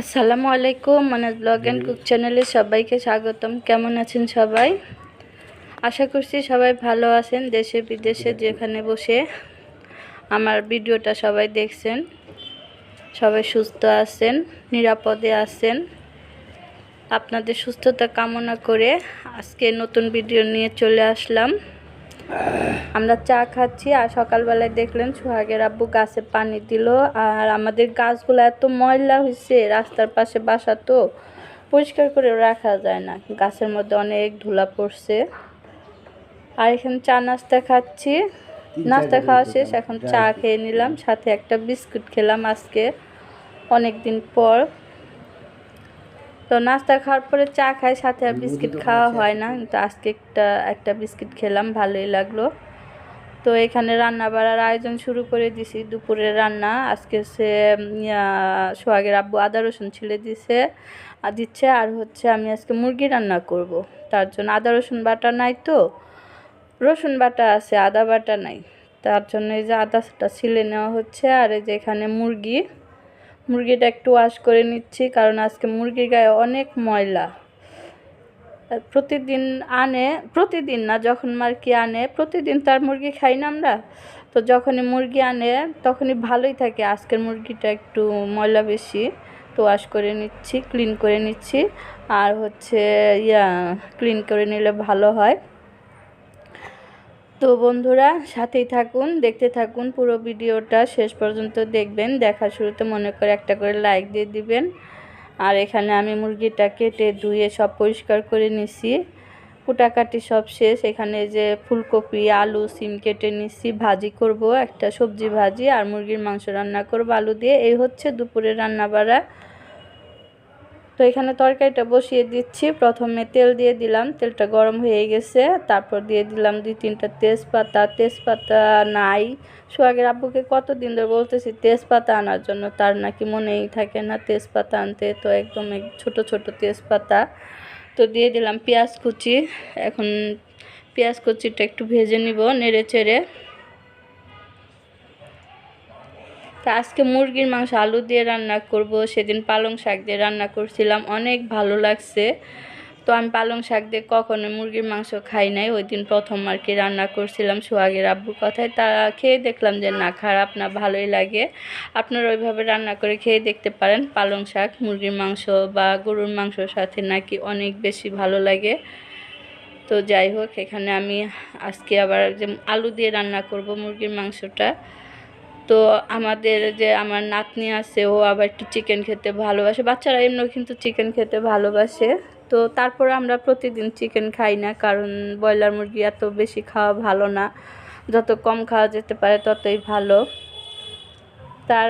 আসসালামু আলাইকুম মানে ব্লগ অ্যান্ড কুক চ্যানেলে সবাইকে স্বাগতম। কেমন আছেন সবাই? আশা করছি সবাই ভালো আছেন দেশে বিদেশে যেখানে বসে আমার ভিডিওটা সবাই দেখছেন। সবাই সুস্থ আছেন নিরাপদে আছেন। আপনাদের সুস্থতা কামনা করে আজকে নতুন ভিডিও নিয়ে চলে আসলাম। আমরা চা খাচ্ছি আর সকালবেলায় দেখলেন সোহাগের আব্বু গাছে পানি দিল আর আমাদের গাছগুলো এত ময়লা হয়েছে রাস্তার পাশে বাসা তো পরিষ্কার করে রাখা যায় না। গাছের মধ্যে অনেক ধুলা পড়ছে। আর এখানে চা নাস্তা খাচ্ছি। নাস্তা খাওয়া শেষ এখন চা খেয়ে নিলাম সাথে একটা বিস্কুট খেলাম আজকে। অনেক দিন পর। তো নাস্তা খাওয়ার পরে চা খাই সাথে আর বিস্কিট খাওয়া হয় না। কিন্তু আজকে একটা একটা বিস্কিট খেলাম ভালোই লাগল। তো এখানে রান্না বাড়ার আয়োজন শুরু করে দিছি দুপুরের রান্না। আজকে সে সোহাগের আব্বু আদা রসুন ছিলে দিছে আর দিচ্ছে আর হচ্ছে আমি আজকে মুরগি রান্না করব। তার জন্য আদা রসুন বাটা নাই তো রসুন বাটা আছে আদা বাটা নাই। তার জন্য এই যে আদাটা ছিলে নেওয়া হচ্ছে আর এই যে এখানে মুরগি। মুরগিটা একটু ওয়াশ করে নিচ্ছি, কারণ আজকে মুরগির গায়ে অনেক ময়লা। প্রতিদিন আনে, প্রতিদিন না, যখন মার্কি আনে, প্রতিদিন তার মুরগি খাই না আমরা। তো যখনই মুরগি আনে, তখনই ভালোই থাকে, আজকের মুরগিটা একটু ময়লা বেশি, তো ওয়াশ করে নিচ্ছি ক্লিন করে নিচ্ছি। আর হচ্ছে, ইয়া ক্লিন করে নিলে ভালো হয়। তো বন্ধুরা, সাথেই থাকুন, দেখতে থাকুন, পুরো ভিডিওটা শেষ পর্যন্ত দেখবেন দেখা শুরুতে মনে করে একটা করে লাইক দিয়ে দিবেন। আর এখানে আমি মুরগিটা কেটে ধুয়ে সব পরিষ্কার করে নিছি। কুটাকাটি সব শেষ, এখানে যে ফুলকপি, আলু, সিম কেটে নিছি, ভাজি করব, একটা সবজি ভাজি, আর মুরগির মাংস রান্না করব আলু দিয়ে। এই হচ্ছে দুপুরে রান্না বাড়া তো এখানে তরকারিটা বসিয়ে দিচ্ছি। প্রথমে তেল দিয়ে দিলাম। তেলটা গরম হয়ে গেছে। তারপর দিয়ে দিলাম দুই তিনটা তেজপাতা। তেজপাতা নাই। সোহাগের আব্বুকে কতদিন ধরে বলতেছি, তেজপাতা আনার জন্য তার নাকি মনেই থাকে না তেজপাতা আনতে। তো একদম ছোট ছোট তেজপাতা। তো দিয়ে দিলাম পেঁয়াজ কুচি। এখন পেঁয়াজ কুচিটা একটু ভেজে নিব নেড়ে চেড়ে। তা আজকে মুরগির মাংস, আলু দিয়ে রান্না করব। সেদিন পালং শাক দিয়ে রান্না করছিলাম, অনেক ভালো লাগছে। তো আমি পালং শাক দিয়ে কখনো মুরগির মাংস খাই নাই। ওই দিন প্রথম আর কি রান্না করছিলাম সোহাগের আব্বুর কথায়। তা খেয়ে দেখলাম যে, না, খারাপ না, ভালোই লাগে। আপনারা ওইভাবে রান্না করে খেয়ে দেখতে পারেন, পালং শাক, মুরগির মাংস বা গরুর মাংসর সাথে নাকি অনেক বেশি ভালো লাগে। তো যাই হোক, এখানে আমি আজকে আবার যে আলু দিয়ে রান্না করব মুরগির মাংসটা। তো আমাদের যে আমার নাতনি আছে, ও আবার একটু চিকেন খেতে ভালোবাসে। বাচ্চারা এমনিও কিন্তু চিকেন খেতে ভালোবাসে। তো তারপরে আমরা প্রতিদিন চিকেন খাই না, কারণ ব্রয়লার মুরগি এত বেশি খাওয়া ভালো না। যত কম খাওয়া যেতে পারে ততই ভালো। তার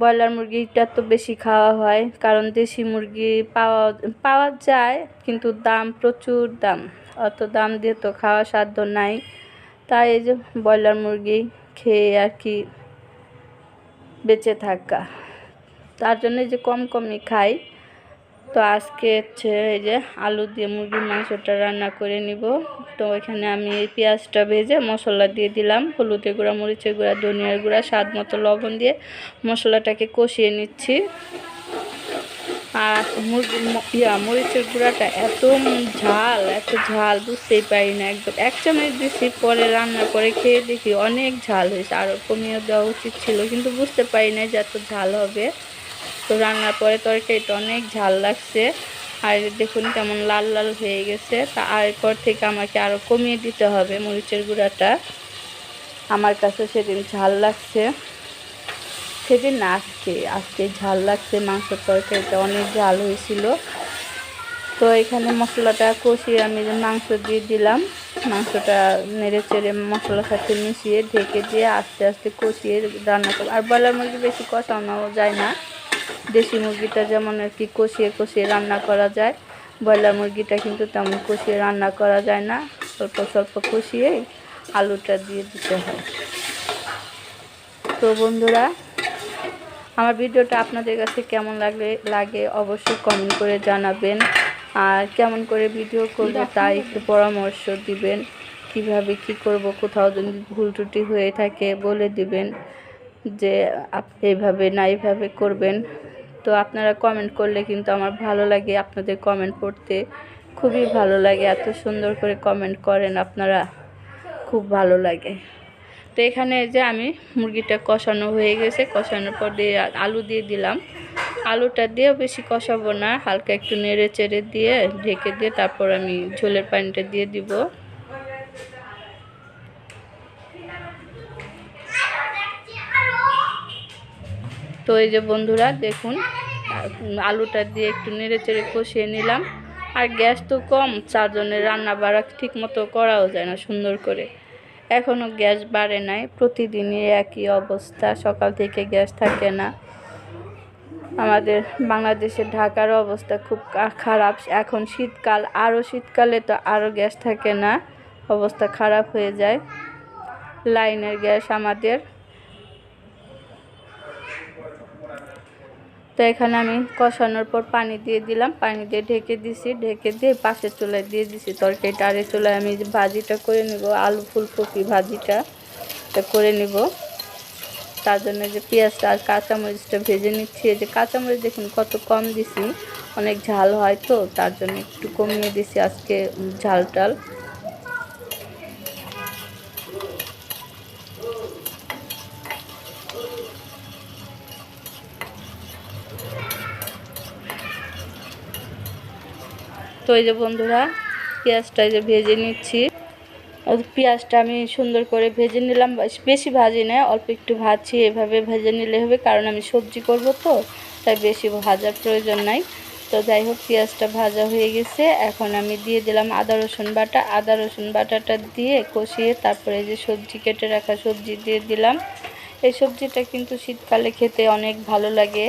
ব্রয়লার মুরগিটা তো বেশি খাওয়া হয়, কারণ দেশি মুরগি পাওয়া পাওয়া যায়, কিন্তু দাম প্রচুর দাম। অত দাম দিয়ে তো খাওয়া সাধ্য নাই। তাই এই যে ব্রয়লার মুরগি খেয়ে আর কি বেঁচে থাকা। তার জন্য যে কম কমই খাই। তো আজকে হচ্ছে এই যে আলু দিয়ে মুরগির মাংসটা রান্না করে নিব। তো এখানে আমি এই পেঁয়াজটা ভেজে মশলা দিয়ে দিলাম। হলুদের গুঁড়া, মরিচের গুঁড়া, ধনিয়ার গুঁড়া, স্বাদ মতো লবণ দিয়ে মশলাটাকে কষিয়ে নিচ্ছি। আর ইয়া, মরিচের গুঁড়াটা এত ঝাল এত ঝাল, বুঝতেই পারি না একদম। এক চামচ দিচ্ছি পরে রান্না করে খেয়ে দেখি অনেক ঝাল হয়েছে আরও কমিয়ে দেওয়া উচিত ছিল, কিন্তু বুঝতে পারি না যে এত ঝাল হবে। তো রান্নার পরে তরকারিটা অনেক ঝাল লাগছে, আর দেখুন কেমন লাল লাল হয়ে গেছে। তা এরপর থেকে আমাকে আরও কমিয়ে দিতে হবে মরিচের গুঁড়াটা। আমার কাছে সেদিন ঝাল লাগছে। সেদিন না আজকে আজকে ঝাল লাগছে মাংসের তরকারিটা অনেক ঝাল হয়েছিল। তো এখানে মশলাটা কষিয়ে আমি মাংস দিয়ে দিলাম, মাংসটা নেড়ে চেড়ে মশলার সাথে মিশিয়ে ঢেকে দিয়ে আস্তে আস্তে কষিয়ে রান্না করব। আর ব্রয়লার মুরগি বেশি কষানো যায় না, দেশি মুরগিটা যেমন আর কি কষিয়ে কষিয়ে রান্না করা যায়, ব্রয়লার মুরগিটা কিন্তু তেমন কষিয়ে রান্না করা যায় না স্বল্প স্বল্প কষিয়ে আলুটা দিয়ে দিতে হয়। তো বন্ধুরা আমার ভিডিওটা আপনাদের কাছে কেমন লাগলে, লাগে অবশ্যই কমেন্ট করে জানাবেন। আর কেমন করে ভিডিও করব তা একটু পরামর্শ দিবেন। কীভাবে কি করব, কোথাও যদি ভুল ত্রুটি হয়ে থাকে বলে দিবেন যে এইভাবে না এইভাবে করবেন। তো আপনারা কমেন্ট করলে কিন্তু আমার ভালো লাগে, আপনাদের কমেন্ট পড়তে খুবই ভালো লাগে। এত সুন্দর করে কমেন্ট করেন, আপনারা খুব ভালো লাগে। তো এখানে যে আমি মুরগিটা কষানো হয়ে গেছে, কষানোর পর দিয়ে আলু দিয়ে দিলাম। আলুটা দিয়েও বেশি কষাবো না, হালকা একটু নেড়ে চেড়ে দিয়ে ঢেকে দিয়ে তারপর আমি ঝোলের পানিটা দিয়ে দিব। তো এই যে বন্ধুরা, দেখুন, আলুটা দিয়ে একটু নেড়ে চেড়ে কষিয়ে নিলাম। আর গ্যাস তো কম, চারজনের রান্না বাড়া ঠিক মতো করাও যায় না সুন্দর করে। এখনও গ্যাস বাড়ে নাই, প্রতিদিনই একই অবস্থা, সকাল থেকে গ্যাস থাকে না। আমাদের বাংলাদেশের ঢাকার অবস্থা খুব খারাপ, এখন শীতকাল আরও শীতকালে তো আরও গ্যাস থাকে না, অবস্থা খারাপ হয়ে যায়। লাইনের গ্যাস আমাদের তো এখানে আমি কষানোর পর পানি দিয়ে দিলাম। পানি দিয়ে ঢেকে দিছি। ঢেকে দিয়ে পাশের চুলায় দিয়ে দিছি তরকারিটা। আরে চুলায় আমি ভাজিটা করে নিব, আলু ফুলকপি ভাজিটা করে নিব। তার জন্য যে পেঁয়াজটা আর কাঁচামরিচটা ভেজে নিচ্ছি। যে কাঁচামরিচ দেখুন কত কম দিছি, অনেক ঝাল হয় তো, তার জন্য একটু কমিয়ে দিছি আজকে ঝাল টাল তো এই যে বন্ধুরা, পেঁয়াজটা এই যে ভেজে নিচ্ছি। পেঁয়াজটা আমি সুন্দর করে ভেজে নিলাম, বেশি ভাজি না অল্প একটু ভাজছি, এভাবে ভেজে নিলে হবে, কারণ আমি সবজি করব তো, তাই বেশি ভাজার প্রয়োজন নাই। তো যাই হোক, পেঁয়াজটা ভাজা হয়ে গেছে। এখন আমি দিয়ে দিলাম আদা, রসুন বাটা। আদা, রসুন বাটাটা দিয়ে কষিয়ে তারপরে যে সবজি কেটে রাখা সবজি দিয়ে দিলাম। এই সবজিটা কিন্তু শীতকালে খেতে অনেক ভালো লাগে।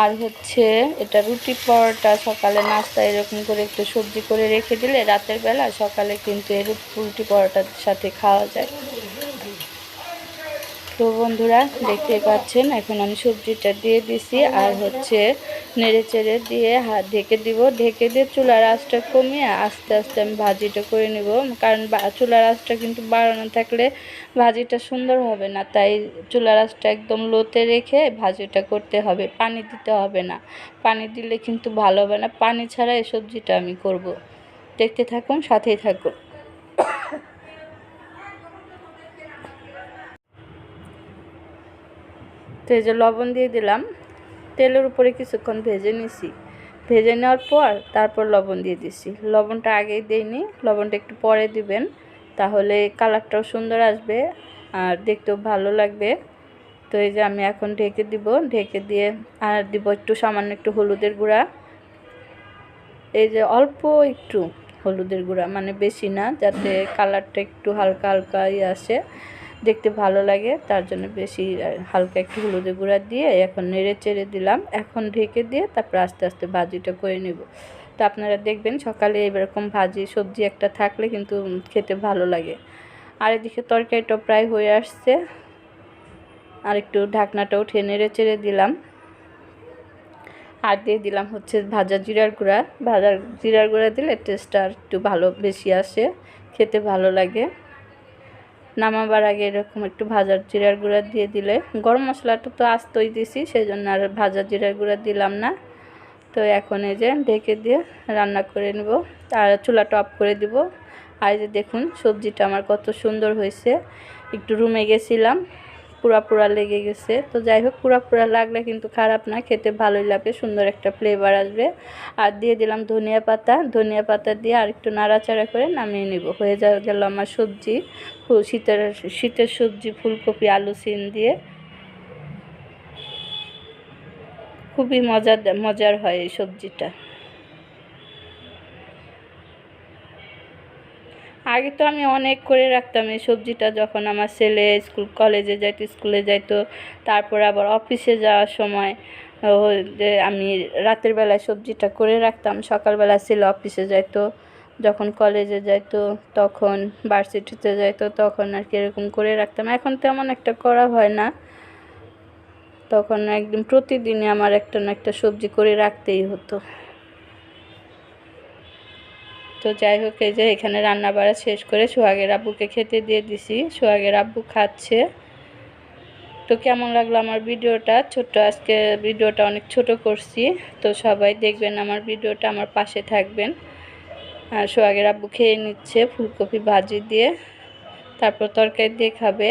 আর হচ্ছে এটা রুটি পরোটা, সকালে নাস্তা এরকম করে একটু সবজি করে রেখে দিলে রাতের বেলা সকালে কিন্তু এর রুটি পরোটার সাথে খাওয়া যায়। তো বন্ধুরা দেখতে পাচ্ছেন, এখন আমি সবজিটা দিয়ে দিছি আর হচ্ছে নেড়ে চেড়ে দিয়ে হাত ঢেকে দিব। ঢেকে দিয়ে চুলার আঁচটা কমিয়ে আস্তে আস্তে আমি ভাজিটা করে নিব। কারণ চুলার আঁচটা কিন্তু বাড়ানো থাকলে ভাজিটা সুন্দর হবে না। তাই চুলার আঁচটা একদম লোতে রেখে ভাজিটা করতে হবে। পানি দিতে হবে না। পানি দিলে কিন্তু ভালো হবে না। পানি ছাড়া এই সবজিটা আমি করব। দেখতে থাকুন, সাথেই থাকুন। তো এই যে লবণ দিয়ে দিলাম। তেলের উপরে কিছুক্ষণ ভেজে নিছি। ভেজে নেওয়ার পর তারপর লবণ দিয়ে দিছি। লবণটা আগেই দিইনি লবণটা একটু পরে দিবেন, তাহলে কালারটাও সুন্দর আসবে আর দেখতেও ভালো লাগবে। তো এই যে আমি এখন ঢেকে দিব। ঢেকে দিয়ে আর দিব একটু সামান্য একটু হলুদের গুঁড়া। এই যে অল্প একটু হলুদের গুঁড়া মানে বেশি না, যাতে কালারটা একটু হালকা হালকা ইয়ে আসে। দেখতে ভালো লাগে। তার জন্য বেশি হালকা একটু হলুদের গুঁড়া দিয়ে এখন নেড়ে চেড়ে দিলাম। এখন ঢেকে দিয়ে তারপর আস্তে আস্তে ভাজিটা করে নেব। তো আপনারা দেখবেন সকালে এরকম ভাজি, সবজি একটা থাকলে কিন্তু খেতে ভালো লাগে। আর এদিকে তরকারিটা প্রায় হয়ে আসছে। আর একটু ঢাকনাটা উঠে নেড়ে চেড়ে দিলাম। আর দিয়ে দিলাম হচ্ছে ভাজা জিরার গুঁড়া। ভাজা জিরার গুঁড়া দিলে টেস্টটা আর একটু ভালো, বেশি আসে। খেতে ভালো লাগে। নামাবার আগে এরকম একটু ভাজার জিরার গুঁড়া দিয়ে দিলে, গরম মশলাটা তো আস্তই দিছি সেই জন্য আর ভাজা জিরার গুঁড়া দিলাম না। তো এখন এই যে ঢেকে দিয়ে রান্না করে নেব, আর চুলাটা অফ করে দিব। আর যে দেখুন, সবজিটা আমার কত সুন্দর হয়েছে। একটু রুমে গেছিলাম পুরা পুরা লেগে গেছে। তো যাই হোক পুরা পুরা লাগলে কিন্তু খারাপ না, খেতে ভালোই লাগবে সুন্দর একটা ফ্লেভার আসবে। আর দিয়ে দিলাম ধনিয়া পাতা। ধনিয়া পাতা দিয়ে আর একটু নাড়াচাড়া করে নামিয়ে নিব। হয়ে যা গেল আমার সবজি। শীতের শীতের সবজি, ফুলকপি, আলু সিম দিয়ে। খুবই মজার মজার হয় এই সবজিটা। আগে তো আমি অনেক করে রাখতাম এই সবজিটা যখন আমার ছেলে স্কুল, কলেজে যাইতো, স্কুলে যাইতো, তারপর আবার অফিসে যাওয়ার সময় যে আমি রাতের বেলায় সবজিটা করে রাখতাম, সকালবেলা ছেলে অফিসে যাইতো, যখন কলেজে যাইতো, তখন ভার্সিটিতে যাইতো, তখন আর কি এরকম করে রাখতাম। এখন তেমন একটা করা হয় না। তখন একদম প্রতিদিনই আমার একটা না একটা সবজি করে রাখতেই হতো। তো যাই হোক, এই যে এখানে রান্না বাড়া শেষ করে সোহাগের আব্বুকে খেতে দিয়ে দিছি। সোহাগের আব্বু খাচ্ছে। তো কেমন লাগল আমার ভিডিওটা? ছোট আজকে ভিডিওটা অনেক ছোট করছি। তো সবাই দেখবেন আমার ভিডিওটা আমার পাশে থাকবেন। আর সোহাগের আব্বু খেয়ে নিচ্ছে ফুলকপি ভাজি দিয়ে। তারপর তরকারি দিয়ে খাবে।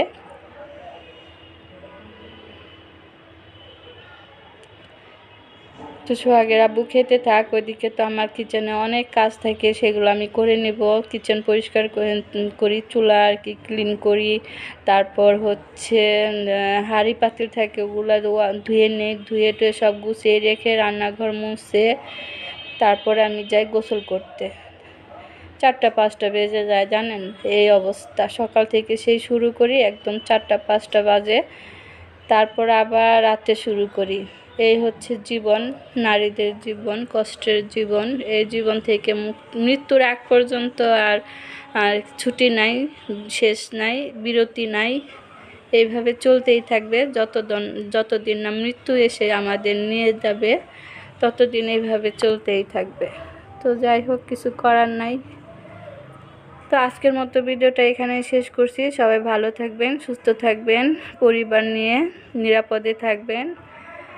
তো সোহাগের আব্বু খেতে থাক, ওইদিকে তো আমার কিচেনে অনেক কাজ থাকে, সেগুলো আমি করে নেব। কিচেন পরিষ্কার করে- চুলা আর কি ক্লিন করি। তারপর হচ্ছে হাঁড়ি পাতিল থাকে, ওগুলো ধুয়ে নেই ধুয়ে টুয়ে সব গুছিয়ে রেখে রান্নাঘর মুছে, তারপরে আমি যাই গোসল করতে। চারটা পাঁচটা বেজে যায়, জানেন? এই অবস্থা। সকাল থেকে সেই শুরু করি, একদম চারটা পাঁচটা বাজে। তারপর আবার রাতে শুরু করি। এই হচ্ছে জীবন, নারীদের জীবন, কষ্টের জীবন। এই জীবন থেকে মৃত্যুর আগ পর্যন্ত আর আর ছুটি নাই, শেষ নাই, বিরতি নাই। এইভাবে চলতেই থাকবে। যতদিন যতদিন না মৃত্যু এসে আমাদের নিয়ে যাবে, ততদিন এইভাবে চলতেই থাকবে। তো যাই হোক, কিছু করার নাই। তো আজকের মতো ভিডিওটা এখানে শেষ করছি। সবাই ভালো থাকবেন, সুস্থ থাকবেন, পরিবার নিয়ে নিরাপদে থাকবেন।